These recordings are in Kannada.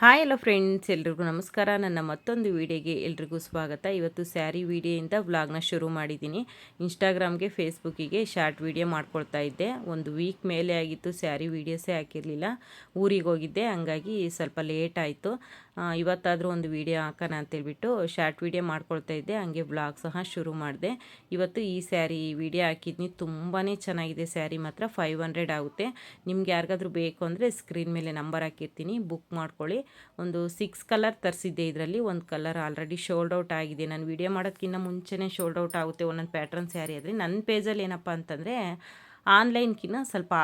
ಹಾಯ್ ಎಲ್ಲ ಫ್ರೆಂಡ್ಸ್ ಎಲ್ರಿಗೂ ನಮಸ್ಕಾರ. ನನ್ನ ಮತ್ತೊಂದು ವಿಡಿಯೋಗೆ ಎಲ್ರಿಗೂ ಸ್ವಾಗತ. ಇವತ್ತು ಸ್ಯಾರಿ ವಿಡಿಯೋಯಿಂದ ವ್ಲಾಗ್ನ ಶುರು ಮಾಡಿದ್ದೀನಿ. ಇನ್ಸ್ಟಾಗ್ರಾಮ್ಗೆ ಫೇಸ್ಬುಕ್ಕಿಗೆ ಶಾರ್ಟ್ ವೀಡಿಯೋ ಮಾಡ್ಕೊಳ್ತಾ ಇದ್ದೆ. ಒಂದು ವೀಕ್ ಮೇಲೆ ಆಗಿತ್ತು, ಸ್ಯಾರಿ ವೀಡಿಯೋಸೇ ಹಾಕಿರಲಿಲ್ಲ. ಊರಿಗೆ ಹೋಗಿದ್ದೆ. ಹಂಗಾಗಿ ಸ್ವಲ್ಪ ಲೇಟ್ ಆಯಿತು. ಇವತ್ತಾದರೂ ಒಂದು ವೀಡಿಯೋ ಹಾಕೋಣ ಅಂತೇಳ್ಬಿಟ್ಟು ಶಾರ್ಟ್ ವೀಡಿಯೋ ಮಾಡ್ಕೊಳ್ತಾ ಇದ್ದೆ. ಹಾಗೆ ಬ್ಲಾಗ್ ಸಹ ಶುರು ಮಾಡಿದೆ. ಇವತ್ತು ಈ ಸ್ಯಾರಿ ವೀಡಿಯೋ ಹಾಕಿದ್ನಿ. ತುಂಬಾ ಚೆನ್ನಾಗಿದೆ ಸ್ಯಾರಿ ಮಾತ್ರ ಫೈವ್ ಹಂಡ್ರೆಡ್ ಆಗುತ್ತೆ. ನಿಮ್ಗೆ ಯಾರಿಗಾದ್ರೂ ಬೇಕು ಅಂದರೆ ಸ್ಕ್ರೀನ್ ಮೇಲೆ ನಂಬರ್ ಹಾಕಿರ್ತೀನಿ. ಬುಕ್ ಮಾಡ್ಕೊಳ್ಳಿ. ಒಂದು ಸಿಕ್ಸ್ ಕಲರ್ ತರಿಸಿದ್ದೆ ಇದರಲ್ಲಿ. ಒಂದು ಕಲರ್ ಆಲ್ರೆಡಿ ಶೋಲ್ಡ್ ಔಟ್ ಆಗಿದೆ. ನಾನು ವೀಡಿಯೋ ಮಾಡೋದಕ್ಕಿಂತ ಮುಂಚೆನೇ ಶೋಲ್ಡ್ ಔಟ್ ಆಗುತ್ತೆ ಒಂದೊಂದು ಪ್ಯಾಟ್ರನ್ ಸ್ಯಾರಿ ಆದರೆ. ನನ್ನ ಪೇಜಲ್ಲಿ ಏನಪ್ಪ ಅಂತಂದರೆ ಆನ್ಲೈನ್ಕಿನ್ನ ಸ್ವಲ್ಪ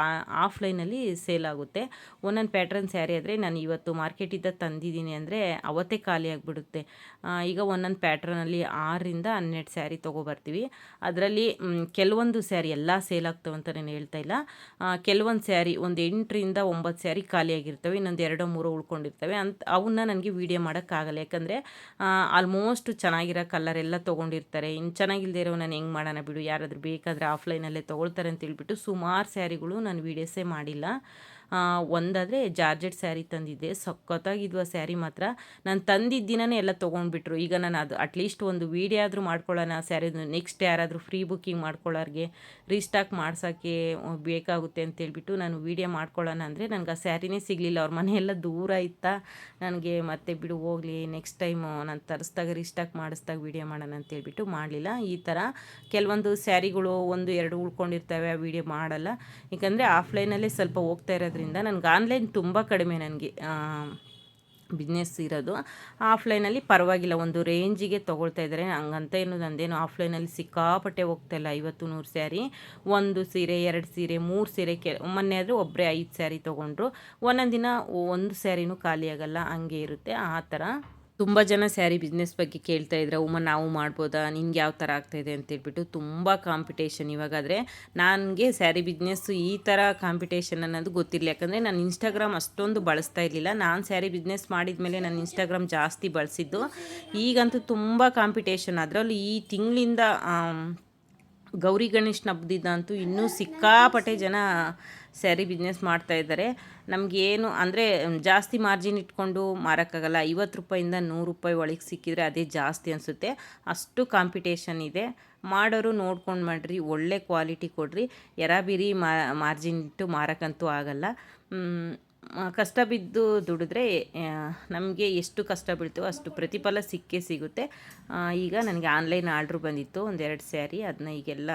ಆಫ್ಲೈನಲ್ಲಿ ಸೇಲ್ ಆಗುತ್ತೆ. ಒಂದೊಂದು ಪ್ಯಾಟ್ರನ್ ಸ್ಯಾರಿ ಆದರೆ ನಾನು ಇವತ್ತು ಮಾರ್ಕೆಟಿಂದ ತಂದಿದ್ದೀನಿ ಅಂದರೆ ಅವತ್ತೇ ಖಾಲಿ ಆಗಿಬಿಡುತ್ತೆ. ಈಗ ಒಂದೊಂದು ಪ್ಯಾಟ್ರನಲ್ಲಿ ಆರರಿಂದ ಹನ್ನೆರಡು ಸ್ಯಾರಿ ತೊಗೊಬರ್ತೀವಿ. ಅದರಲ್ಲಿ ಕೆಲವೊಂದು ಸ್ಯಾರಿ ಎಲ್ಲ ಸೇಲ್ ಆಗ್ತವೆ ಅಂತ ನಾನು ಹೇಳ್ತಾ ಇಲ್ಲ. ಕೆಲವೊಂದು ಸ್ಯಾರಿ ಒಂದು ಎಂಟರಿಂದ ಒಂಬತ್ತು ಸ್ಯಾರಿ ಖಾಲಿಯಾಗಿರ್ತವೆ ಇನ್ನೊಂದು ಎರಡೋ ಮೂರೋ ಉಳ್ಕೊಂಡಿರ್ತವೆ. ಅಂತ, ಅವನ್ನ ನನಗೆ ವೀಡಿಯೋ ಮಾಡೋಕ್ಕಾಗಲ್ಲ. ಯಾಕಂದರೆ ಆಲ್ಮೋಸ್ಟ್ ಚೆನ್ನಾಗಿರೋ ಕಲರ್ ಎಲ್ಲ ತೊಗೊಂಡಿರ್ತಾರೆ. ಇನ್ನು ಚೆನ್ನಾಗಿಲ್ಲದೆ ಇರೋ ನಾನು ಹೆಂಗೆ ಮಾಡೋಣ ಬಿಡು? ಯಾರಾದರೂ ಬೇಕಾದರೆ ಆಫ್ಲೈನಲ್ಲೇ ತೊಗೊಳ್ತಾರೆ ಅಂತ ಹೇಳ್ಬಿಟ್ಟು ಸುಮಾರು ಸ್ಯಾರಿಗಳು ನಾನು ವೀಡಿಯೋಸೇ ಮಾಡಿಲ್ಲ. ಒಂದಾದರೆ ಜಾರ್ಜೆಟ್ ಸ್ಯಾರಿ ತಂದಿದ್ದೆ. ಸಖತ್ತಾಗಿದ್ವು ಆ ಸ್ಯಾರಿ ಮಾತ್ರ. ನಾನು ತಂದಿದ್ದ ದಿನನೇ ಎಲ್ಲ ತೊಗೊಂಡ್ಬಿಟ್ರು. ಈಗ ನಾನು ಅದು ಅಟ್ಲೀಸ್ಟ್ ಒಂದು ವೀಡಿಯೋ ಆದರೂ ಮಾಡ್ಕೊಳ್ಳೋಣ ಆ ಸ್ಯಾರಿ ನೆಕ್ಸ್ಟ್ ಯಾರಾದರೂ ಫ್ರೀ ಬುಕ್ಕಿಂಗ್ ಮಾಡ್ಕೊಳ್ಳೋರಿಗೆ ರೀಸ್ಟಾಕ್ ಮಾಡ್ಸೋಕ್ಕೆ ಬೇಕಾಗುತ್ತೆ ಅಂತೇಳ್ಬಿಟ್ಟು ನಾನು ವೀಡಿಯೋ ಮಾಡ್ಕೊಳ್ಳೋಣ ಅಂದರೆ ನನಗೆ ಆ ಸ್ಯಾರಿನೇ ಸಿಗಲಿಲ್ಲ. ಅವ್ರ ಮನೆಯೆಲ್ಲ ದೂರ ಇತ್ತಾ? ನನಗೆ ಮತ್ತೆ ಬಿಡು, ಹೋಗಲಿ ನೆಕ್ಸ್ಟ್ ಟೈಮು ನಾನು ತರಿಸ್ದಾಗ ರೀಸ್ಟಾಕ್ ಮಾಡಿಸ್ದಾಗ ವೀಡಿಯೋ ಮಾಡೋಣ ಅಂತೇಳ್ಬಿಟ್ಟು ಮಾಡಲಿಲ್ಲ. ಈ ಥರ ಕೆಲವೊಂದು ಸ್ಯಾರಿಗಳು ಒಂದು, ಎರಡು ಉಳ್ಕೊಂಡಿರ್ತವೆ, ಆ ವೀಡಿಯೋ ಮಾಡಲ್ಲ. ಯಾಕಂದರೆ ಆಫ್ಲೈನಲ್ಲೇ ಸ್ವಲ್ಪ ಹೋಗ್ತಾ ಇರೋದ್ರಿಂದ ಇರೋದ್ರಿಂದ ನನಗೆ ಆನ್ಲೈನ್ ತುಂಬ ಕಡಿಮೆ ನನಗೆ ಬಿಸ್ನೆಸ್ ಇರೋದು. ಆಫ್ಲೈನಲ್ಲಿ ಪರವಾಗಿಲ್ಲ, ಒಂದು ರೇಂಜಿಗೆ ತೊಗೊಳ್ತಾ ಇದ್ದಾರೆ. ಹಂಗಂತ ಏನು ನಂದೇನು ಆಫ್ಲೈನಲ್ಲಿ ಸಿಕ್ಕಾಪಟ್ಟೆ ಹೋಗ್ತಾಯಿಲ್ಲ ಐವತ್ತು, ನೂರು ಸ್ಯಾರಿ, ಒಂದು ಸೀರೆ, ಎರಡು ಸೀರೆ, ಮೂರು ಸೀರೆ ಕೆ, ಮೊನ್ನೆ ಆದರೆ ಒಬ್ಬರೇ ಐದು ಸ್ಯಾರಿ ತೊಗೊಂಡ್ರು. ಒಂದೊಂದು ದಿನ ಒಂದು ಸ್ಯಾರಿನೂ ಖಾಲಿಯಾಗಲ್ಲ, ಹಂಗೆ ಇರುತ್ತೆ. ಆ ಥರ ತುಂಬ ಜನ ಸ್ಯಾರಿ ಬಿಸ್ನೆಸ್ ಬಗ್ಗೆ ಕೇಳ್ತಾ ಇದ್ರೆ ಉಮ್ಮ ನಾವು ಮಾಡ್ಬೋದಾ? ನಿನ್ಗೆ ಯಾವ ಥರ ಆಗ್ತಾಯಿದೆ ಅಂತೇಳ್ಬಿಟ್ಟು ತುಂಬ ಕಾಂಪಿಟೇಷನ್ ಇವಾಗಾದರೆ. ನನಗೆ ಸ್ಯಾರಿ ಬಿಸ್ನೆಸ್ಸು ಈ ಥರ ಕಾಂಪಿಟೇಷನ್ ಅನ್ನೋದು ಗೊತ್ತಿರಲಿ. ಯಾಕಂದರೆ ನಾನು ಇನ್ಸ್ಟಾಗ್ರಾಮ್ ಅಷ್ಟೊಂದು ಬಳಸ್ತಾ ಇರಲಿಲ್ಲ. ನಾನು ಸ್ಯಾರಿ ಬಿಸ್ನೆಸ್ ಮಾಡಿದ ಮೇಲೆ ನಾನು ಇನ್ಸ್ಟಾಗ್ರಾಮ್ ಜಾಸ್ತಿ ಬಳಸಿದ್ದು. ಈಗಂತೂ ತುಂಬ ಕಾಂಪಿಟೇಷನ್ ಅದರಲ್ಲೂ ಈ ತಿಂಗಳಿಂದ ಗೌರಿ ಗಣೇಶನ ಹಬ್ಬದಿದ್ದಂತೂ ಇನ್ನೂ ಸಿಕ್ಕಾಪಟ್ಟೆ ಜನ ಸ್ಯಾರಿ ಬಿಸ್ನೆಸ್ ಮಾಡ್ತಾ ಇದ್ದಾರೆ. ನಮಗೇನು ಅಂದರೆ ಜಾಸ್ತಿ ಮಾರ್ಜಿನ್ ಇಟ್ಕೊಂಡು ಮಾರೋಕ್ಕಾಗಲ್ಲ. ಐವತ್ತು ರೂಪಾಯಿಂದ ನೂರು ರೂಪಾಯಿ ಒಳಗೆ ಸಿಕ್ಕಿದರೆ ಅದೇ ಜಾಸ್ತಿ ಅನಿಸುತ್ತೆ. ಅಷ್ಟು ಕಾಂಪಿಟೇಷನ್ ಇದೆ. ಮಾಡೋರು ನೋಡ್ಕೊಂಡು ಮಾಡಿರಿ, ಒಳ್ಳೆ ಕ್ವಾಲಿಟಿ ಕೊಡಿರಿ. ಎರಾಬಿರಿ ಮಾರ್ಜಿನ್ ಇಟ್ಟು ಮಾರೋಕ್ಕಂತೂ ಆಗಲ್ಲ. ಕಷ್ಟ ಬಿದ್ದು ದುಡಿದ್ರೆ ನಮಗೆ ಎಷ್ಟು ಕಷ್ಟ ಬೀಳ್ತೀವೋ ಅಷ್ಟು ಪ್ರತಿಫಲ ಸಿಕ್ಕೇ ಸಿಗುತ್ತೆ. ಈಗ ನನಗೆ ಆನ್ಲೈನ್ ಆರ್ಡ್ರ್ ಬಂದಿತ್ತು, ಒಂದೆರಡು ಸ್ಯಾರಿ, ಅದನ್ನ ಈಗೆಲ್ಲ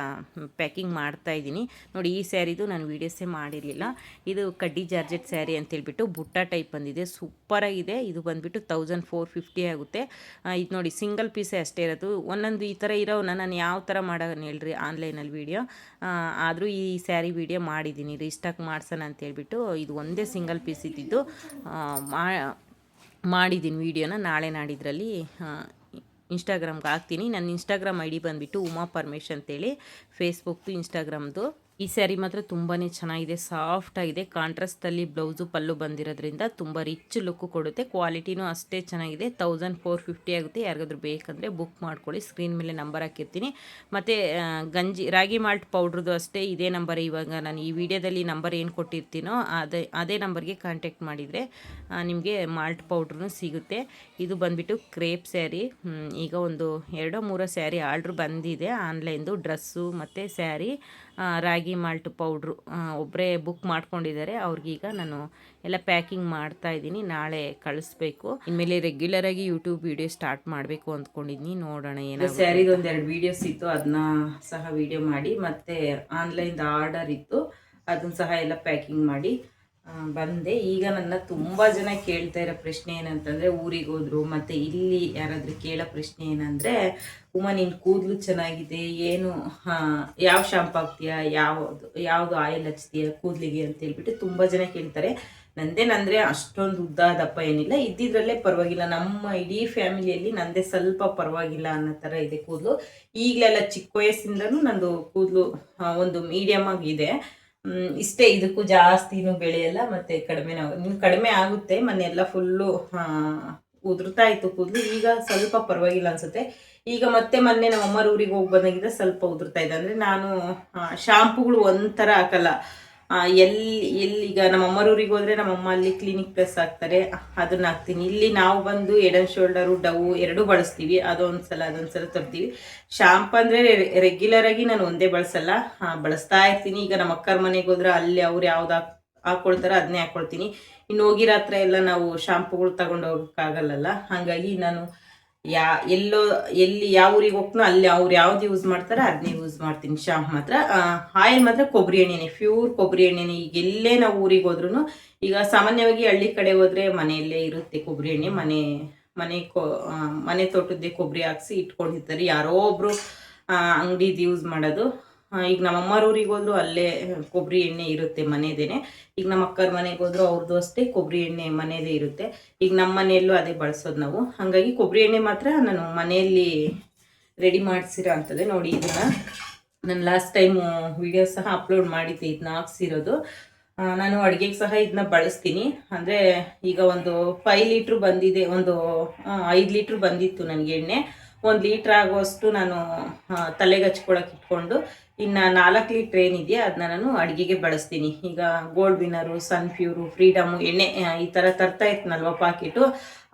ಪ್ಯಾಕಿಂಗ್ ಮಾಡ್ತಾ ಇದ್ದೀನಿ. ನೋಡಿ, ಈ ಸ್ಯಾರಿದು ನಾನು ವೀಡಿಯೋಸೇ ಮಾಡಿರಲಿಲ್ಲ. ಇದು ಕಡ್ಡಿ ಜಾರ್ಜೆಟ್ ಸ್ಯಾರಿ ಅಂತೇಳ್ಬಿಟ್ಟು ಬುಟ್ಟ ಟೈಪ್ ಬಂದಿದೆ. ಸೂಪರಾಗಿದೆ. ಇದು ಬಂದುಬಿಟ್ಟು ತೌಸಂಡ್ ಫೋರ್ ಫಿಫ್ಟಿ ಆಗುತ್ತೆ. ಇದು ನೋಡಿ, ಸಿಂಗಲ್ ಪೀಸೇ ಅಷ್ಟೇ ಇರೋದು. ಒಂದೊಂದು ಈ ಥರ ಇರೋ ನಾನು ಯಾವ ಥರ ಮಾಡೋಣ ಹೇಳ್ರಿ ಆನ್ಲೈನಲ್ಲಿ ವೀಡಿಯೋ. ಆದರೂ ಈ ಸ್ಯಾರಿ ವೀಡಿಯೋ ಮಾಡಿದ್ದೀನಿ. ರೀಸ್ಟಾಕ್ ಮಾಡ್ಸೋಣ ಅಂತೇಳ್ಬಿಟ್ಟು ಇದು ಒಂದೇ ಸಿಂಗಲ್ ಪೀಸ್ ಇದ್ದಿದ್ದು. ಮಾಡಿದ್ದೀನಿ ವೀಡಿಯೋನ. ನಾಳೆ ನಾಡಿದ್ರಲ್ಲಿ ಇನ್ಸ್ಟಾಗ್ರಾಮ್ಗೆ ಹಾಕ್ತೀನಿ. ನನ್ನ ಇನ್ಸ್ಟಾಗ್ರಾಮ್ ಐ ಡಿ ಬಂದುಬಿಟ್ಟು ಉಮಾ ಪರ್ಮೇಶ್ ಅಂತೇಳಿ. ಫೇಸ್ಬುಕ್ದು ಇನ್ಸ್ಟಾಗ್ರಾಮ್ದು ಈ ಸ್ಯಾರಿ ಮಾತ್ರ ತುಂಬಾ ಚೆನ್ನಾಗಿದೆ ಸಾಫ್ಟಾಗಿದೆ ಕಾಂಟ್ರಾಸ್ಟಲ್ಲಿ ಬ್ಲೌಸು ಪಲ್ಲು ಬಂದಿರೋದ್ರಿಂದ ತುಂಬ ರಿಚ್ ಲುಕ್ಕು ಕೊಡುತ್ತೆ. ಕ್ವಾಲಿಟಿನೂ ಅಷ್ಟೇ ಚೆನ್ನಾಗಿದೆ. ತೌಸಂಡ್ ಫೋರ್ ಫಿಫ್ಟಿ ಆಗುತ್ತೆ. ಯಾರಿಗಾದ್ರೂ ಬೇಕಂದರೆ ಬುಕ್ ಮಾಡ್ಕೊಳ್ಳಿ. ಸ್ಕ್ರೀನ್ ಮೇಲೆ ನಂಬರ್ ಹಾಕಿರ್ತೀನಿ. ಮತ್ತು ಗಂಜಿ, ರಾಗಿ ಮಾಲ್ಟ್ ಪೌಡ್ರದ್ದು ಅಷ್ಟೇ ಇದೇ ನಂಬರ್ ಇವಾಗ ನಾನು ಈ ವಿಡಿಯೋದಲ್ಲಿ ನಂಬರ್ ಏನು ಕೊಟ್ಟಿರ್ತೀನೋ ಅದೇ ಅದೇ ನಂಬರ್ಗೆ ಕಾಂಟ್ಯಾಕ್ಟ್ ಮಾಡಿದರೆ ನಿಮಗೆ ಮಾಲ್ಟ್ ಪೌಡ್ರೂ ಸಿಗುತ್ತೆ. ಇದು ಬಂದುಬಿಟ್ಟು ಕ್ರೇಪ್ ಸ್ಯಾರಿ. ಈಗ ಒಂದು ಎರಡೋ ಮೂರೋ ಸ್ಯಾರಿ ಆರ್ಡ್ರ್ ಬಂದಿದೆ. ಆನ್ಲೈನ್ದು ಡ್ರೆಸ್ಸು ಮತ್ತು ಸ್ಯಾರಿ. ರಾಗಿ ಮಾಲ್ಟ್ ಪೌಡ್ರು ಒಬ್ಬರೇ ಬುಕ್ ಮಾಡ್ಕೊಂಡಿದ್ದಾರೆ. ಅವ್ರಿಗೀಗ ನಾನು ಎಲ್ಲ ಪ್ಯಾಕಿಂಗ್ ಮಾಡ್ತಾ ಇದ್ದೀನಿ. ನಾಳೆ ಕಳಿಸ್ಬೇಕು. ಇನ್ಮೇಲೆ ರೆಗ್ಯುಲರ್ ಆಗಿ ಯೂಟ್ಯೂಬ್ ವಿಡಿಯೋ ಸ್ಟಾರ್ಟ್ ಮಾಡಬೇಕು ಅಂದ್ಕೊಂಡಿದ್ದೀನಿ. ನೋಡೋಣ ಏನೋ ಸ್ಯಾರಿದು ಒಂದೆರಡು ವೀಡಿಯೋಸ್ ಇತ್ತು. ಅದನ್ನ ಸಹ ವಿಡಿಯೋ ಮಾಡಿ ಮತ್ತೆ ಆನ್ಲೈನ್ದು ಆರ್ಡರ್ ಇತ್ತು. ಅದನ್ನು ಸಹ ಎಲ್ಲ ಪ್ಯಾಕಿಂಗ್ ಮಾಡಿ ಬಂದೆ. ಈಗ ನನ್ನ ತುಂಬ ಜನ ಕೇಳ್ತಾ ಇರೋ ಪ್ರಶ್ನೆ ಏನಂತಂದರೆ ಊರಿಗೆ ಹೋದ್ರು, ಮತ್ತು ಇಲ್ಲಿ ಯಾರಾದರೂ ಕೇಳೋ ಪ್ರಶ್ನೆ ಏನಂದರೆ ಉಮ್ಮ ನಿನ್ನ ಕೂದಲು ಚೆನ್ನಾಗಿದೆ, ಏನು ಯಾವ ಶಾಂಪ್ ಹಾಕ್ತೀಯಾ, ಯಾವುದು ಯಾವುದು ಆಯಿಲ್ ಹಚ್ತೀಯ ಕೂದಲಿಗೆ? ಅಂತ ಹೇಳ್ಬಿಟ್ಟು ತುಂಬ ಜನ ಕೇಳ್ತಾರೆ. ನಂದೇನಂದರೆ ಅಷ್ಟೊಂದು ಉದ್ದ ದಪ್ಪ ಏನಿಲ್ಲ. ಇದ್ದಿದ್ರಲ್ಲೇ ಪರವಾಗಿಲ್ಲ. ನಮ್ಮ ಇಡೀ ಫ್ಯಾಮಿಲಿಯಲ್ಲಿ ನಂದೇ ಸ್ವಲ್ಪ ಪರವಾಗಿಲ್ಲ ಅನ್ನೋ ಥರ ಇದೆ ಕೂದಲು. ಈಗಲೆಲ್ಲ ಚಿಕ್ಕ ವಯಸ್ಸಿಂದನೂ ನಂದು ಕೂದಲು ಒಂದು ಮೀಡಿಯಮ್ ಆಗಿದೆ. ಇಷ್ಟೇ ಇದಕ್ಕೂ ಜಾಸ್ತಿನೂ ಬೆಳೆಯಲ್ಲ ಮತ್ತೆ ಕಡಿಮೆ ಕಡಿಮೆ ಆಗುತ್ತೆ ಮೊನ್ನೆ ಎಲ್ಲ ಫುಲ್ಲು ಉದುರ್ತಾ ಇತ್ತು ಕೂದಲು. ಈಗ ಸ್ವಲ್ಪ ಪರವಾಗಿಲ್ಲ ಅನ್ಸುತ್ತೆ. ಈಗ ಮತ್ತೆ ಮೊನ್ನೆ ನಮ್ಮ ಅಮ್ಮರ ಊರಿಗೆ ಹೋಗಿ ಬಂದಾಗಿದ್ರೆ ಸ್ವಲ್ಪ ಉದುರ್ತಾ ಇದೆ ಅಂದ್ರೆ ನಾನು ಶಾಂಪುಗಳು ಒಂಥರ ಹಾಕಲ್ಲ. ಎಲ್ಲಿ ಈಗ ನಮ್ಮ ಅಮ್ಮರೂರಿಗೆ ಹೋದ್ರೆ ನಮ್ಮ ಅಮ್ಮ ಅಲ್ಲಿ ಕ್ಲಿನಿಕ್ ಪ್ಲಸ್ ಹಾಕ್ತಾರೆ. ಅದನ್ನ ಹಾಕ್ತೀನಿ. ಇಲ್ಲಿ ನಾವು ಬಂದು ಎಡ್ ಅಂಡ್ ಶೋಲ್ಡರು ಡವ್ ಎರಡೂ ಬಳಸ್ತೀವಿ. ಅದೊಂದ್ಸಲ ಅದೊಂದ್ಸಲ ತರ್ತೀವಿ. ಶಾಂಪ್ ಅಂದರೆ ರೆಗ್ಯುಲರ್ ಆಗಿ ನಾನು ಒಂದೇ ಬಳಸಲ್ಲ. ಬಳಸ್ತಾ ಇರ್ತೀನಿ. ಈಗ ನಮ್ಮ ಅಕ್ಕರ ಮನೆಗೆ ಹೋದ್ರೆ ಅಲ್ಲಿ ಅವ್ರು ಯಾವ್ದು ಹಾಕ್ ಅದನ್ನೇ ಹಾಕೊಳ್ತೀನಿ. ಇನ್ನು ಹೋಗಿರೋ ಹತ್ರ ಎಲ್ಲ ನಾವು ಶಾಂಪುಗಳು ತಗೊಂಡು ಹೋಗೋಕ್ಕಾಗಲ್ಲಲ್ಲ. ಹಾಗಾಗಿ ನಾನು ಯಾ, ಎಲ್ಲೋ, ಎಲ್ಲಿ ಯಾವ ಊರಿಗೆ ಹೋಗ್ತಾನೋ ಅಲ್ಲಿ ಅವ್ರು ಯಾವ್ದು ಯೂಸ್ ಮಾಡ್ತಾರೆ ಅದನ್ನೇ ಯೂಸ್ ಮಾಡ್ತೀನಿ. ಶಾಂಪ್ ಮಾತ್ರ. ಆಯಿಲ್ ಮಾತ್ರ ಕೊಬ್ಬರಿ ಎಣ್ಣೆನೆ ಪ್ಯೂರ್ ಕೊಬ್ಬರಿ ಎಣ್ಣೆನೆ. ಈಗ ಎಲ್ಲೇ ನಾವು ಊರಿಗೆ ಹೋದ್ರೂ ಈಗ ಸಾಮಾನ್ಯವಾಗಿ ಹಳ್ಳಿ ಕಡೆ ಹೋದ್ರೆ ಮನೆಯಲ್ಲೇ ಇರುತ್ತೆ ಕೊಬ್ಬರಿ ಎಣ್ಣೆ. ಮನೆ ಮನೆ ಕೊ ಮನೆ ತೋಟದ್ದೇ ಕೊಬ್ಬರಿ ಹಾಕ್ಸಿ ಇಟ್ಕೊಂಡಿರ್ತಾರೆ. ಯಾರೋ ಒಬ್ರು ಅಂಗಡಿದು ಯೂಸ್ ಮಾಡೋದು. ಈಗ ನಮ್ಮ ಅಮ್ಮರ ಊರಿಗೆ ಹೋದ್ರು ಅಲ್ಲೇ ಕೊಬ್ಬರಿ ಎಣ್ಣೆ ಇರುತ್ತೆ ಮನೆದೇನೆ. ಈಗ ನಮ್ಮ ಅಕ್ಕರ ಮನೆಗೆ ಹೋದ್ರು ಅವ್ರದ್ದು ಅಷ್ಟೇ ಕೊಬ್ಬರಿ ಎಣ್ಣೆ ಮನೆಯದೇ ಇರುತ್ತೆ. ಈಗ ನಮ್ಮ ಮನೆಯಲ್ಲೂ ಅದೇ ಬಳಸೋದು ನಾವು. ಹಾಗಾಗಿ ಕೊಬ್ಬರಿ ಎಣ್ಣೆ ಮಾತ್ರ ನಾನು ಮನೆಯಲ್ಲಿ ರೆಡಿ ಮಾಡಿಸಿರೋ ಅಂಥದ್ದೇ ನೋಡಿ ಇದನ್ನ. ನಾನು ಲಾಸ್ಟ್ ಟೈಮು ವಿಡಿಯೋ ಸಹ ಅಪ್ಲೋಡ್ ಮಾಡಿದ್ದೆ ಇದನ್ನ ಹಾಕ್ಸಿರೋದು. ನಾನು ಅಡುಗೆಗೆ ಸಹ ಇದನ್ನ ಬಳಸ್ತೀನಿ. ಅಂದರೆ ಈಗ ಒಂದು ಫೈವ್ ಲೀಟ್ರ್ ಬಂದಿದೆ, ಒಂದು ಐದು ಲೀಟ್ರ್ ಬಂದಿತ್ತು ನನಗೆ ಎಣ್ಣೆ. ಒಂದು ಲೀಟ್ರ್ ಆಗುವಷ್ಟು ನಾನು ತಲೆಗೆ ಹಚ್ಕೊಳಕ್ಕೆ ಇಟ್ಕೊಂಡು ಇನ್ನು ನಾಲ್ಕು ಲೀಟ್ರ್ ಏನಿದೆಯಾ ಅದನ್ನ ನಾನು ಅಡುಗೆಗೆ ಬಳಸ್ತೀನಿ. ಈಗ Gold Winner Sunpure Freedom ಎಣ್ಣೆ ಈ ಥರ ತರ್ತಾ ಇರ್ತೀನಲ್ವ ಪಾಕೆಟು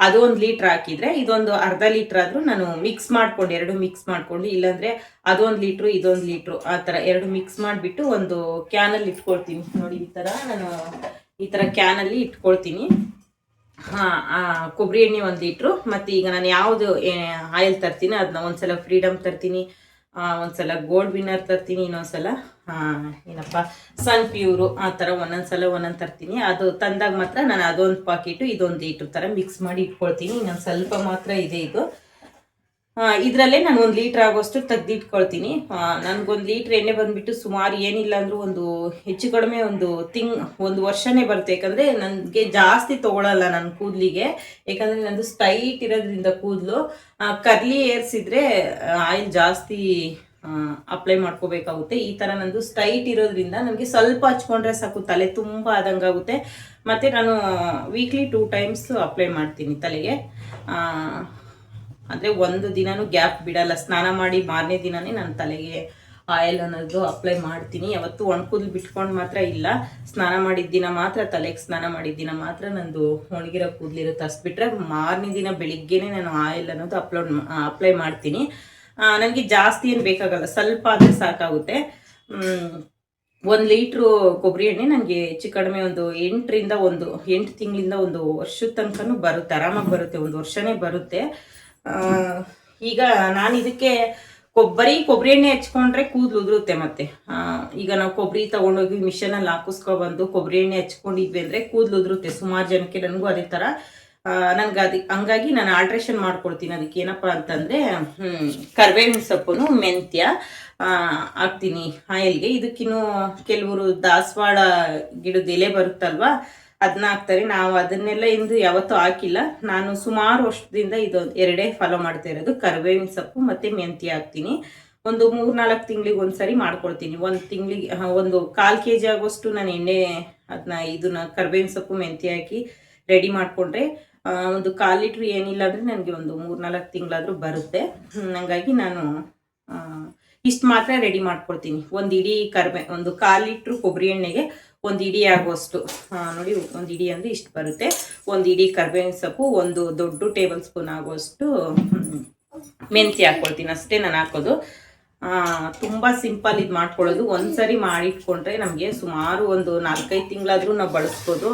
ಅದು ಒಂದು ಲೀಟ್ರ್ ಹಾಕಿದರೆ ಇದೊಂದು ಅರ್ಧ ಲೀಟ್ರ್ ಆದರೂ ನಾನು ಮಿಕ್ಸ್ ಮಾಡ್ಕೊಂಡು, ಎರಡು ಮಿಕ್ಸ್ ಮಾಡಿಕೊಂಡು, ಇಲ್ಲಾಂದರೆ ಅದೊಂದು ಲೀಟ್ರು, ಇದೊಂದು ಲೀಟ್ರು, ಆ ಥರ ಎರಡು ಮಿಕ್ಸ್ ಮಾಡಿಬಿಟ್ಟು ಒಂದು ಕ್ಯಾನಲ್ಲಿ ಇಟ್ಕೊಳ್ತೀನಿ. ನೋಡಿ ಈ ಥರ ನಾನು ಈ ಥರ ಕ್ಯಾನಲ್ಲಿ ಇಟ್ಕೊಳ್ತೀನಿ. ಹಾಂ ಕೊಬ್ಬರಿ ಎಣ್ಣೆ ಒಂದು ಲೀಟ್ರು ಮತ್ತು ಈಗ ನಾನು ಯಾವುದು ಆಯಿಲ್ ತರ್ತೀನಿ. ಅದನ್ನ ಒಂದ್ಸಲ ಫ್ರೀಡಮ್ ತರ್ತೀನಿ. ಆ, ಒಂದ್ಸಲ ಗೋಲ್ಡ್ ವಿನ್ನರ್ ತರ್ತೀನಿ ಇನ್ನೊಂದ್ಸಲ. ಆ, ಏನಪ್ಪ ಸನ್ ಪ್ಯೂರು ಆ ಥರ ಒಂದೊಂದು ಸಲ ಒಂದೊಂದು ತರ್ತೀನಿ. ಅದು ತಂದಾಗ ಮಾತ್ರ ನಾನು ಅದೊಂದು ಪಾಕೆಟು ಇದೊಂದು ಲೀಟ್ರ್ ಥರ ಮಿಕ್ಸ್ ಮಾಡಿ ಇಟ್ಕೊಳ್ತೀನಿ. ಇನ್ನೊಂದು ಸ್ವಲ್ಪ ಮಾತ್ರ ಇದೆ ಇದು. ಇದರಲ್ಲೇ ನಾನು ಒಂದು ಲೀಟ್ರ್ ಆಗೋಷ್ಟು ತೆಗ್ದಿಟ್ಕೊಳ್ತೀನಿ. ನನಗೊಂದು ಲೀಟ್ರ್ ಎಣ್ಣೆ ಬಂದುಬಿಟ್ಟು ಸುಮಾರು ಏನಿಲ್ಲ ಅಂದರೂ ಒಂದು ಹೆಚ್ಚು ಕಡಿಮೆ ಒಂದು ತಿಂಗ್, ಒಂದು ವರ್ಷನೇ ಬರುತ್ತೆ. ಯಾಕಂದರೆ ನನಗೆ ಜಾಸ್ತಿ ತೊಗೊಳಲ್ಲ ನನ್ನ ಕೂದಲಿಗೆ. ಯಾಕಂದರೆ ನಂದು ಸ್ಟೈಟ್ ಇರೋದ್ರಿಂದ ಕೂದಲು. ಕರ್ಲಿ ಏರ್ಸಿದ್ರೆ ಆಯಿಲ್ ಜಾಸ್ತಿ ಅಪ್ಲೈ ಮಾಡ್ಕೋಬೇಕಾಗುತ್ತೆ. ಈ ಥರ ನಂದು ಸ್ಟೈಟ್ ಇರೋದ್ರಿಂದ ನನಗೆ ಸ್ವಲ್ಪ ಹಚ್ಕೊಂಡ್ರೆ ಸಾಕು, ತಲೆ ತುಂಬ ಆದಂಗಾಗುತ್ತೆ. ಮತ್ತು ನಾನು ವೀಕ್ಲಿ ಟೂ ಟೈಮ್ಸ್ ಅಪ್ಲೈ ಮಾಡ್ತೀನಿ ತಲೆಗೆ. ಅಂದರೆ ಒಂದು ದಿನನೂ ಗ್ಯಾಪ್ ಬಿಡಲ್ಲ. ಸ್ನಾನ ಮಾಡಿ ಮಾರನೇ ದಿನನೇ ನಾನು ತಲೆಗೆ ಆಯಿಲ್ ಅನ್ನೋದು ಅಪ್ಲೈ ಮಾಡ್ತೀನಿ. ಯಾವತ್ತು ಒಣಕೂದಲು ಬಿಟ್ಕೊಂಡು ಮಾತ್ರ ಇಲ್ಲ. ಸ್ನಾನ ಮಾಡಿದ ದಿನ ಮಾತ್ರ, ತಲೆಗೆ ಸ್ನಾನ ಮಾಡಿದ ದಿನ ಮಾತ್ರ ನಂದು ಒಣಗಿರೋ ಕೂದಲಿರುತ್ತೆ ಬಿಟ್ಟರೆ ಮಾರನೇ ದಿನ ಬೆಳಿಗ್ಗೆನೇ ನಾನು ಆಯಿಲ್ ಅನ್ನೋದು ಅಪ್ಲೋಡ್ ಅಪ್ಲೈ ಮಾಡ್ತೀನಿ. ನನಗೆ ಜಾಸ್ತಿ ಏನು ಬೇಕಾಗಲ್ಲ. ಸ್ವಲ್ಪ ಆದರೆ ಸಾಕಾಗುತ್ತೆ. ಒಂದು ಲೀಟ್ರು ಕೊಬ್ಬರಿ ಎಣ್ಣೆ ನನಗೆ ಹೆಚ್ಚು ಕಡಿಮೆ ಒಂದು ಎಂಟರಿಂದ ಒಂದು, ಎಂಟು ತಿಂಗಳಿಂದ ಒಂದು ವರ್ಷದ ತನಕನೂ ಬರುತ್ತೆ. ಆರಾಮಾಗಿ ಬರುತ್ತೆ. ಒಂದು ವರ್ಷನೇ ಬರುತ್ತೆ. ಈಗ ನಾನು ಇದಕ್ಕೆ ಕೊಬ್ಬರಿ ಕೊಬ್ಬರಿ ಎಣ್ಣೆ ಹಚ್ಕೊಂಡ್ರೆ ಕೂದಲು ಉದುರುತ್ತೆ ಮತ್ತೆ. ಈಗ ನಾವು ಕೊಬ್ಬರಿ ತಗೊಂಡೋಗಿ ಮಿಷನಲ್ಲಿ ಹಾಕಿಸ್ಕೊಬಂದು ಕೊಬ್ಬರಿ ಎಣ್ಣೆ ಹಚ್ಕೊಂಡಿದ್ವಿ ಅಂದರೆ ಕೂದಲು ಉದುರುತ್ತೆ. ಸುಮಾರು ಜನಕ್ಕೆ ನನಗೂ ಅದೇ ಥರ ನನಗೆ ಅದಕ್ಕೆ ಹಂಗಾಗಿ ನಾನು ಆಲ್ಟ್ರೇಷನ್ ಮಾಡ್ಕೊಳ್ತೀನಿ. ಅದಕ್ಕೆ ಏನಪ್ಪ ಅಂತಂದರೆ ಕರ್ಬೇವಿನ ಸೊಪ್ಪುನು ಮೆಂತ್ಯ ಹಾಕ್ತೀನಿ. ಆಯಲ್ಗೆ ಇದಕ್ಕಿನ್ನೂ ಕೆಲವರು ದಾಸವಾಳ ಗಿಡದ ಎಲೆ ಬರುತ್ತಲ್ವಾ ಅದನ್ನ ಹಾಕ್ತಾರೆ ನಾವು ಅದನ್ನೆಲ್ಲ ಇಂದು ಯಾವತ್ತೂ ಹಾಕಿಲ್ಲ. ನಾನು ಸುಮಾರು ವರ್ಷದಿಂದ ಇದೊಂದು ಎರಡೇ ಫಾಲೋ ಮಾಡ್ತಾ ಇರೋದು. ಕರಿಬೇವಿನ ಸೊಪ್ಪು ಮತ್ತು ಮೆಂತ್ಯ ಹಾಕ್ತೀನಿ. ಒಂದು ಮೂರು ನಾಲ್ಕು ತಿಂಗಳಿಗೆ ಒಂದ್ಸರಿ ಮಾಡ್ಕೊಳ್ತೀನಿ ಒಂದು ತಿಂಗಳಿಗೆ ಒಂದು ಕಾಲು ಕೆ ಜಿ ಆಗೋಷ್ಟು ನಾನು ಎಣ್ಣೆ ಅದನ್ನ ಇದನ್ನ ಕರಿಬೇವಿನ ಸೊಪ್ಪು, ಮೆಂತ್ಯ ಹಾಕಿ ರೆಡಿ ಮಾಡಿಕೊಂಡ್ರೆ ಒಂದು ಕಾಲು ಲೀಟ್ರ್ ಏನಿಲ್ಲ ಅಂದರೆ ನನಗೆ ಒಂದು ಮೂರು ನಾಲ್ಕು ತಿಂಗಳಾದರೂ ಬರುತ್ತೆ. ಹಂಗಾಗಿ ನಾನು ಇಷ್ಟು ಮಾತ್ರ ರೆಡಿ ಮಾಡ್ಕೊಳ್ತೀನಿ ಒಂದು ಇಡೀ ಕರ್ಬೆ, ಒಂದು ಕಾಲು ಲೀಟ್ರ್ ಕೊಬ್ಬರಿ ಎಣ್ಣೆಗೆ ಒಂದು ಇಡಿ ಆಗುವಷ್ಟು. ನೋಡಿ ಒಂದು ಇಡಿ ಅಂದರೆ ಇಷ್ಟು ಬರುತ್ತೆ. ಒಂದು ಇಡೀ ಕರ್ಬೇವಿನ ಸೊಪ್ಪು, ಒಂದು ದೊಡ್ಡ ಟೇಬಲ್ ಸ್ಪೂನ್ ಆಗುವಷ್ಟು ಮೆಂತ್ಯ ಹಾಕ್ಕೊಳ್ತೀನಿ ಅಷ್ಟೇ ನಾನು ಹಾಕೋದು. ತುಂಬ ಸಿಂಪಲ್ ಇದು ಮಾಡ್ಕೊಳ್ಳೋದು. ಒಂದ್ಸರಿ ಮಾಡಿಟ್ಕೊಂಡ್ರೆ ನಮಗೆ ಸುಮಾರು ಒಂದು ನಾಲ್ಕೈದು ತಿಂಗಳಾದರೂ ನಾವು ಬಳಸ್ಬೋದು.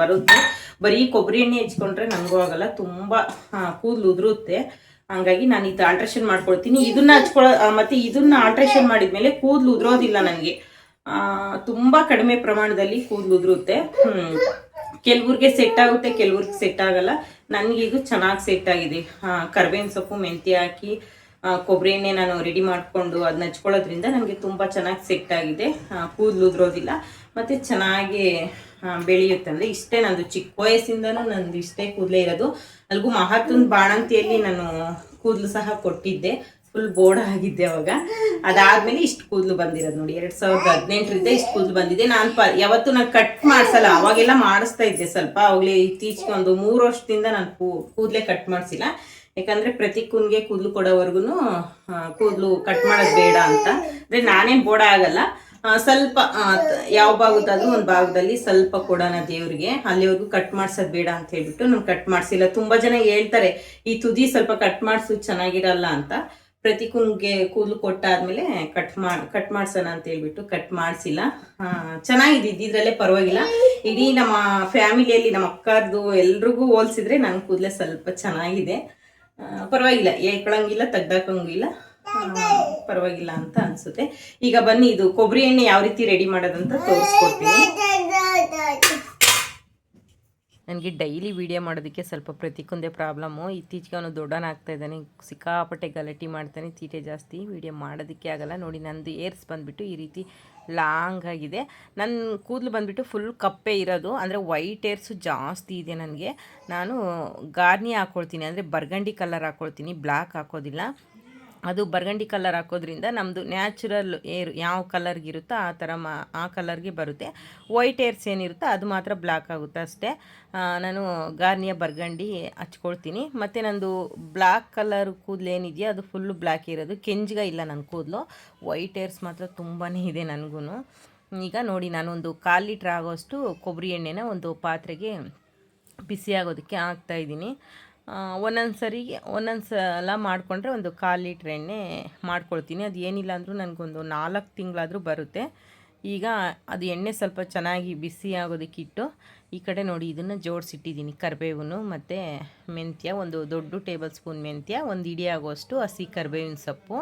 ಬರುತ್ತೆ. ಬರೀ ಕೊಬ್ಬರಿ ಎಣ್ಣೆ ಹೆಚ್ಕೊಂಡ್ರೆ ನನಗೂ ಆಗಲ್ಲ. ತುಂಬ ಕೂದಲು ಉದುರುತ್ತೆ. ಹಂಗಾಗಿ ನಾನು ಇದು ಆಲ್ಟ್ರೇಷನ್ ಮಾಡ್ಕೊಳ್ತೀನಿ. ಇದನ್ನ ಹಚ್ಕೊಳ್ಳೋ ಮತ್ತೆ ಇದನ್ನ ಆಲ್ಟ್ರೇಷನ್ ಮಾಡಿದ್ಮೇಲೆ ಕೂದಲು ಉದುರೋದಿಲ್ಲ ನನಗೆ. ತುಂಬ ಕಡಿಮೆ ಪ್ರಮಾಣದಲ್ಲಿ ಕೂದಲು ಉದುರುತ್ತೆ. ಕೆಲವ್ರಿಗೆ ಸೆಟ್ ಆಗುತ್ತೆ, ಕೆಲವ್ರಿಗೆ ಸೆಟ್ ಆಗಲ್ಲ. ನನಗೆ ಇದು ಚೆನ್ನಾಗಿ ಸೆಟ್ ಆಗಿದೆ. ಕರ್ಬೇವಿನ ಸೊಪ್ಪು, ಮೆಂತ್ಯ ಹಾಕಿ ಕೊಬ್ಬರಿ ಎಣ್ಣೆ ನಾನು ರೆಡಿ ಮಾಡಿಕೊಂಡು ಅದನ್ನ ಹಚ್ಕೊಳ್ಳೋದ್ರಿಂದ ನನಗೆ ತುಂಬ ಚೆನ್ನಾಗಿ ಸೆಟ್ ಆಗಿದೆ. ಕೂದಲು ಉದುರೋದಿಲ್ಲ. ಮತ್ತು ಚೆನ್ನಾಗಿ ಆ, ಬೆಳೆಯುತ್ತೆ ಅಂದರೆ ಇಷ್ಟೇ ನಂದು. ಚಿಕ್ಕ ವಯಸ್ಸಿಂದನೂ ನಂದು ಇಷ್ಟೇ ಕೂದಲೇ ಇರೋದು. ಅಲ್ಗೂ ಮಹಾತ್ಮನ ಬಾಣಂತಿಯಲ್ಲಿ ನಾನು ಕೂದಲು ಸಹ ಕೊಟ್ಟಿದ್ದೆ. ಫುಲ್ ಬೋರ್ಡ್ ಆಗಿದ್ದೆ ಅವಾಗ. ಅದಾದ್ಮೇಲೆ ಇಷ್ಟು ಕೂದಲು ಬಂದಿರೋದು ನೋಡಿ. ಎರಡ್ ಸಾವಿರದ ಹದಿನೆಂಟರಿಂದ ಇಷ್ಟು ಕೂದಲು ಬಂದಿದೆ. ನಾನು ಪ ಯಾವತ್ತು ನಾನು ಕಟ್ ಮಾಡಿಸಲ್ಲ. ಅವಾಗೆಲ್ಲ ಮಾಡಿಸ್ತಾ ಇದ್ದೆ ಸ್ವಲ್ಪ. ಅವಾಗಲೇ ಇತ್ತೀಚೆಗೆ ಒಂದು ಮೂರು ವರ್ಷದಿಂದ ನಾನು ಕೂದಲೇ ಕಟ್ ಮಾಡಿಸಿಲ್ಲ. ಯಾಕಂದ್ರೆ ಪ್ರತಿ ಕುನ್ಗೆ ಕೂದಲು ಕೊಡೋವರೆಗೂ ಕೂದಲು ಕಟ್ ಮಾಡೋದು ಬೇಡ ಅಂತ. ಅಂದ್ರೆ ನಾನೇನು ಬೋಡ ಆಗಲ್ಲ. ಸ್ವಲ್ಪ ಯಾವ ಭಾಗದಾದ್ರೂ ಒಂದು ಭಾಗದಲ್ಲಿ ಸ್ವಲ್ಪ ಕೊಡೋಣ ದೇವ್ರಿಗೆ ಅಲ್ಲಿವರೆಗೂ ಕಟ್ ಮಾಡ್ಸೋದು ಬೇಡ ಅಂತ ಹೇಳ್ಬಿಟ್ಟು ನಾನು ಕಟ್ ಮಾಡಿಸಿಲ್ಲ. ತುಂಬಾ ಜನ ಹೇಳ್ತಾರೆ, ಈ ತುದಿ ಸ್ವಲ್ಪ ಕಟ್ ಮಾಡಿಸು, ಚೆನ್ನಾಗಿರಲ್ಲ ಅಂತ. ಪ್ರತಿ ಕುಂಗೆ ಕೂದಲು ಕೊಟ್ಟಾದ್ಮೇಲೆ ಕಟ್ ಮಾ ಕಟ್ ಮಾಡ್ಸೋಣ ಅಂತ ಹೇಳ್ಬಿಟ್ಟು ಕಟ್ ಮಾಡಿಸಿಲ್ಲ. ಚೆನ್ನಾಗಿದೆ ಇದ್ದಿದ್ರಲ್ಲೇ ಪರವಾಗಿಲ್ಲ. ಇಡೀ ನಮ್ಮ ಫ್ಯಾಮಿಲಿಯಲ್ಲಿ ನಮ್ಮ ಅಕ್ಕದ್ದು ಎಲ್ರಿಗೂ ಹೋಲ್ಸಿದ್ರೆ ನನ್ನ ಕೂದಲೇ ಸ್ವಲ್ಪ ಚೆನ್ನಾಗಿದೆ. ಪರವಾಗಿಲ್ಲ ಏಕಳಂಗಿಲ್ಲ ತೆಗ್ದಾಕಂಗಿಲ್ಲ ಪರವಾಗಿಲ್ಲ ಅಂತ ಅನ್ಸುತ್ತೆ. ಈಗ ಬನ್ನಿ, ಇದು ಕೊಬ್ಬರಿ ಎಣ್ಣೆ ಯಾವ ರೀತಿ ರೆಡಿ ಮಾಡೋದಂತ ತೋರಿಸ್ಕೊಡ್ತೀನಿ. ನನಗೆ ಡೈಲಿ ವಿಡಿಯೋ ಮಾಡೋದಕ್ಕೆ ಸ್ವಲ್ಪ ಪ್ರತಿಕೊಂದೇ ಪ್ರಾಬ್ಲಮ್ಮು ಇತ್ತೀಚೆಗೆ ಅವನು ದೊಡ್ಡನಾಗ್ತಾ ಇದ್ದಾನೆ, ಸಿಕ್ಕಾಪಟ್ಟೆ ಗಲಾಟೆ ಮಾಡ್ತಾನೆ ತೀಟೆ ಜಾಸ್ತಿ ವಿಡಿಯೋ ಮಾಡೋದಕ್ಕೆ ಆಗಲ್ಲ. ನೋಡಿ, ನಂದು ಏರ್ಸ್ ಬಂದುಬಿಟ್ಟು ಈ ರೀತಿ ಲಾಂಗ್ ಆಗಿದೆ. ನನ್ನ ಕೂದಲು ಬಂದುಬಿಟ್ಟು ಫುಲ್ ಕಪ್ಪೆ ಇರೋದು, ಅಂದರೆ ವೈಟ್ ಏರ್ಸು ಜಾಸ್ತಿ ಇದೆ ನನಗೆ. ನಾನು ಗಾರ್ನಿ ಹಾಕ್ಕೊಳ್ತೀನಿ ಅಂದರೆ ಬರ್ಗಂಡಿ ಕಲರ್ ಹಾಕ್ಕೊಳ್ತೀನಿ ಬ್ಲ್ಯಾಕ್ ಹಾಕೋದಿಲ್ಲ. ಅದು ಬರ್ಗಂಡಿ ಕಲರ್ ಹಾಕೋದ್ರಿಂದ ನಮ್ಮದು ನ್ಯಾಚುರಲ್ ಏರ್ ಯಾವ ಕಲರ್ಗಿರುತ್ತೋ ಆ ಥರ ಮಾ, ಆ ಕಲರ್ಗೆ ಬರುತ್ತೆ. ವೈಟ್ ಏರ್ಸ್ ಏನಿರುತ್ತೋ ಅದು ಮಾತ್ರ ಬ್ಲ್ಯಾಕ್ ಆಗುತ್ತೆ ಅಷ್ಟೇ. ನಾನು ಗಾರ್ನಿಯ ಬರ್ಗಂಡಿ ಹಚ್ಕೊಳ್ತೀನಿ. ಮತ್ತು ನಂದು ಬ್ಲ್ಯಾಕ್ ಕಲರ್ ಕೂದಲು ಏನಿದೆಯೋ, ಅದು ಫುಲ್ಲು ಬ್ಲ್ಯಾಕ್ ಇರೋದು. ಕೆಂಜ್ಗ ಇಲ್ಲ ನನ್ನ ಕೂದಲು. ವೈಟ್ ಏರ್ಸ್ ಮಾತ್ರ ತುಂಬಾ ಇದೆ ನನಗೂ ಈಗ ನೋಡಿ, ನಾನೊಂದು ಕಾಲು ಲೀಟ್ರ್ ಆಗೋಷ್ಟು ಕೊಬ್ಬರಿ ಎಣ್ಣೆನ ಒಂದು ಪಾತ್ರೆಗೆ ಬಿಸಿ ಆಗೋದಕ್ಕೆ ಹಾಕ್ತಾ ಇದ್ದೀನಿ. ಒಂದೊಂದು ಸರಿ ಒಂದೊಂದು ಸಲ ಮಾಡಿಕೊಂಡ್ರೆ ಒಂದು ಕಾಲು ಲೀಟ್ರ್ ಎಣ್ಣೆ ಮಾಡ್ಕೊಳ್ತೀನಿ. ಅದು ಏನಿಲ್ಲ ಅಂದರೂ ನನಗೊಂದು ನಾಲ್ಕು ತಿಂಗಳಾದರೂ ಬರುತ್ತೆ. ಈಗ ಅದು ಎಣ್ಣೆ ಸ್ವಲ್ಪ ಚೆನ್ನಾಗಿ ಬಿಸಿ ಆಗೋದಕ್ಕಿಟ್ಟು ಈ ಕಡೆ ನೋಡಿ ಇದನ್ನು ಜೋಡಿಸಿಟ್ಟಿದ್ದೀನಿ. ಕರಿಬೇವನ್ನು ಮತ್ತು ಮೆಂತ್ಯ, ಒಂದು ದೊಡ್ಡ ಟೇಬಲ್ ಸ್ಪೂನ್ ಮೆಂತ್ಯ, ಒಂದು ಇಡಿ ಆಗೋಷ್ಟು ಹಸಿ ಕರಿಬೇವಿನ ಸೊಪ್ಪು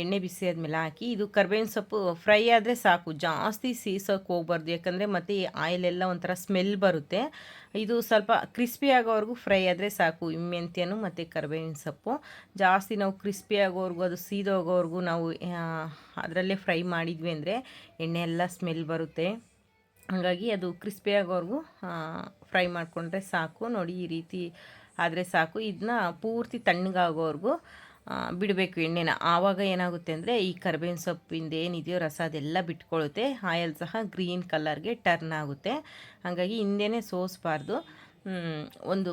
ಎಣ್ಣೆ ಬಿಸಿ ಆದಮೇಲೆ ಹಾಕಿ, ಇದು ಕರ್ಬೇವಿನ ಸೊಪ್ಪು ಫ್ರೈ ಆದರೆ ಸಾಕು. ಜಾಸ್ತಿ ಸೀಸೋಕೆ ಹೋಗ್ಬಾರ್ದು. ಯಾಕಂದರೆ ಮತ್ತು ಈ ಆಯಿಲ್ ಎಲ್ಲ ಒಂಥರ ಸ್ಮೆಲ್ ಬರುತ್ತೆ. ಇದು ಸ್ವಲ್ಪ ಕ್ರಿಸ್ಪಿ ಆಗೋವರೆಗೂ ಫ್ರೈ ಆದರೆ ಸಾಕು. ಈ ಮೆಂತ್ಯನು ಮತ್ತು ಕರ್ಬೇವಿನ ಸೊಪ್ಪು. ಜಾಸ್ತಿ ನಾವು ಕ್ರಿಸ್ಪಿ ಆಗೋವರೆಗೂ, ಅದು ಸೀದೋಗೋವರೆಗೂ ನಾವು ಅದರಲ್ಲೇ ಫ್ರೈ ಮಾಡಿದ್ವಿ ಅಂದರೆ ಎಣ್ಣೆ ಎಲ್ಲ ಸ್ಮೆಲ್ ಬರುತ್ತೆ. ಹಾಗಾಗಿ ಅದು ಕ್ರಿಸ್ಪಿ ಆಗೋವರೆಗೂ ಫ್ರೈ ಮಾಡಿಕೊಂಡ್ರೆ ಸಾಕು. ನೋಡಿ ಈ ರೀತಿ ಆದರೆ ಸಾಕು. ಇದನ್ನ ಪೂರ್ತಿ ತಣ್ಣಗಾಗೋವರೆಗೂ ಬಿಡಬೇಕು ಎಣ್ಣೆನ. ಆವಾಗ ಏನಾಗುತ್ತೆ ಅಂದರೆ ಈ ಕರಿಬೇವಿನ ಸೊಪ್ಪಿಂದ ಏನಿದೆಯೋ ರಸ ಅದೆಲ್ಲ ಬಿಟ್ಕೊಳ್ಳುತ್ತೆ ಆಯಲ್ ಸಹ ಗ್ರೀನ್ ಕಲರ್ಗೆ ಟರ್ನ್ ಆಗುತ್ತೆ. ಹಾಗಾಗಿ ಹಿಂದೆನೇ ಸೋಸಬಾರ್ದು. ಒಂದು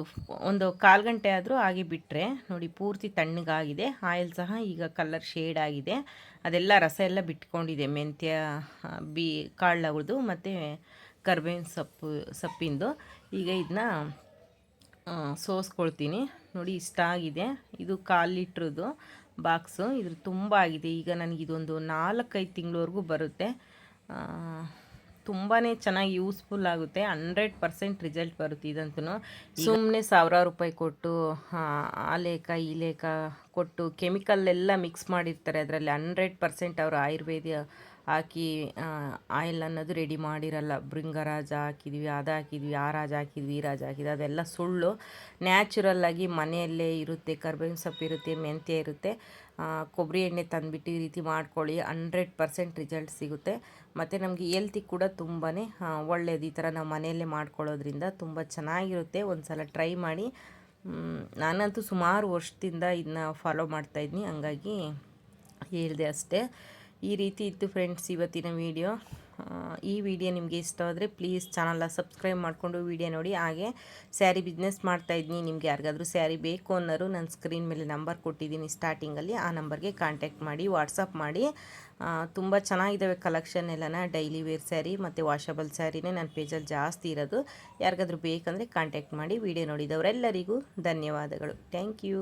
ಒಂದು ಕಾಲು ಗಂಟೆ ಆದರೂ ಹಾಗೆ ಬಿಟ್ಟರೆ ನೋಡಿ ಪೂರ್ತಿ ತಣ್ಣಗಾಗಿದೆ. ಆಯಿಲ್ ಸಹ ಈಗ ಕಲರ್ ಶೇಡ್ ಆಗಿದೆ. ಅದೆಲ್ಲ ರಸ ಎಲ್ಲ ಬಿಟ್ಕೊಂಡಿದೆ. ಮೆಂತ್ಯ ಬಿ ಕಾಳಗಳದು ಮತ್ತು ಕರ್ಬೇವಿನ ಸೊಪ್ಪು, ಸೊಪ್ಪಿಂದು. ಈಗ ಇದನ್ನ ಸೋಸ್ಕೊಳ್ತೀನಿ. ನೋಡಿ ಇಷ್ಟ ಆಗಿದೆ. ಇದು ಕಾಲು ಲೀಟ್ರದ್ದು ಬಾಕ್ಸು. ಇದ್ರ ತುಂಬ ಆಗಿದೆ. ಈಗ ನನಗೆ ಇದೊಂದು ನಾಲ್ಕೈದು ತಿಂಗಳವರೆಗೂ ಬರುತ್ತೆ. ತುಂಬಾ ಚೆನ್ನಾಗಿ ಯೂಸ್ಫುಲ್ ಆಗುತ್ತೆ. ಹಂಡ್ರೆಡ್ ಪರ್ಸೆಂಟ್ ರಿಸಲ್ಟ್ ಬರುತ್ತೆ ಇದಂತೂ. ಸುಮ್ಮನೆ ಸಾವಿರಾರು ರೂಪಾಯಿ ಕೊಟ್ಟು ಆ, ಆ ಲೇಖ ಈ ಲೇಖ ಕೊಟ್ಟು ಕೆಮಿಕಲ್ ಎಲ್ಲ ಮಿಕ್ಸ್ ಮಾಡಿರ್ತಾರೆ ಅದರಲ್ಲಿ. ಹಂಡ್ರೆಡ್ ಪರ್ಸೆಂಟ್ ಅವರು ಆಯುರ್ವೇದ ಹಾಕಿ ಆಯಿಲ್ ಅನ್ನೋದು ರೆಡಿ ಮಾಡಿರಲ್ಲ. ಭೃಂಗರಾಜ ಹಾಕಿದ್ವಿ, ಅದು ಹಾಕಿದ್ವಿ, ಆ ರಾಜ ಹಾಕಿದ್ವಿ, ಈ ರಾಜ ಹಾಕಿದ್ವಿ. ಅದೆಲ್ಲ ಸುಳ್ಳು. ನ್ಯಾಚುರಲ್ಲಾಗಿ ಮನೆಯಲ್ಲೇ ಇರುತ್ತೆ, ಕರ್ಬೇವಿನ ಸೊಪ್ಪು ಇರುತ್ತೆ, ಮೆಂತ್ಯ ಇರುತ್ತೆ. ಕೊಬ್ಬರಿ ಎಣ್ಣೆ ತಂದುಬಿಟ್ಟು ಈ ರೀತಿ ಮಾಡ್ಕೊಳ್ಳಿ. ಹಂಡ್ರೆಡ್ ಪರ್ಸೆಂಟ್ ರಿಸಲ್ಟ್ ಸಿಗುತ್ತೆ. ಮತ್ತು ನಮಗೆ ಹೆಲ್ತಿಗೆ ಕೂಡ ತುಂಬಾ ಒಳ್ಳೆಯದು ಈ ಥರ ನಾವು ಮನೆಯಲ್ಲೇ ಮಾಡ್ಕೊಳ್ಳೋದ್ರಿಂದ ತುಂಬ ಚೆನ್ನಾಗಿರುತ್ತೆ. ಒಂದು ಸಲ ಟ್ರೈ ಮಾಡಿ ನಾನಂತೂ ಸುಮಾರು ವರ್ಷದಿಂದ ಇದನ್ನ ಫಾಲೋ ಮಾಡ್ತಾಯಿದ್ದೀನಿ ಹಂಗಾಗಿ ಹೇಳಿದೆ ಅಷ್ಟೇ. ಈ ರೀತಿ ಇತ್ತು ಫ್ರೆಂಡ್ಸ್ ಇವತ್ತಿನ ವಿಡಿಯೋ ಈ ವಿಡಿಯೋ ನಿಮಗೆ ಇಷ್ಟ ಆದರೆ ಪ್ಲೀಸ್ ಚಾನಲ್ನ ಸಬ್ಸ್ಕ್ರೈಬ್ ಮಾಡಿಕೊಂಡು ವಿಡಿಯೋ ನೋಡಿ. ಹಾಗೆ ಸ್ಯಾರಿ ಬಿಸ್ನೆಸ್ ಇದ್ದೀನಿ ನಿಮಗೆ ಯಾರಿಗಾದರೂ ಸ್ಯಾರಿ ಬೇಕು ಅನ್ನೋರು ನಾನು ಸ್ಕ್ರೀನ್ ಮೇಲೆ ನಂಬರ್ ಕೊಟ್ಟಿದ್ದೀನಿ ಸ್ಟಾರ್ಟಿಂಗಲ್ಲಿ ಆ ನಂಬರ್ಗೆ ಕಾಂಟ್ಯಾಕ್ಟ್ ಮಾಡಿ ವಾಟ್ಸಪ್ ಮಾಡಿ. ತುಂಬ ಚೆನ್ನಾಗಿದ್ದಾವೆ ಕಲೆಕ್ಷನ್ ಎಲ್ಲನ. ಡೈಲಿ ವೇರ್ ಸ್ಯಾರಿ ಮತ್ತು ವಾಷಬಲ್ ಸ್ಯಾರಿನೇ ನನ್ನ ಪೇಜಲ್ಲಿ ಜಾಸ್ತಿ ಇರೋದು. ಯಾರಿಗಾದರೂ ಬೇಕಂದರೆ ಕಾಂಟ್ಯಾಕ್ಟ್ ಮಾಡಿ ವಿಡಿಯೋ ನೋಡಿದವರೆಲ್ಲರಿಗೂ ಧನ್ಯವಾದಗಳು. Thank you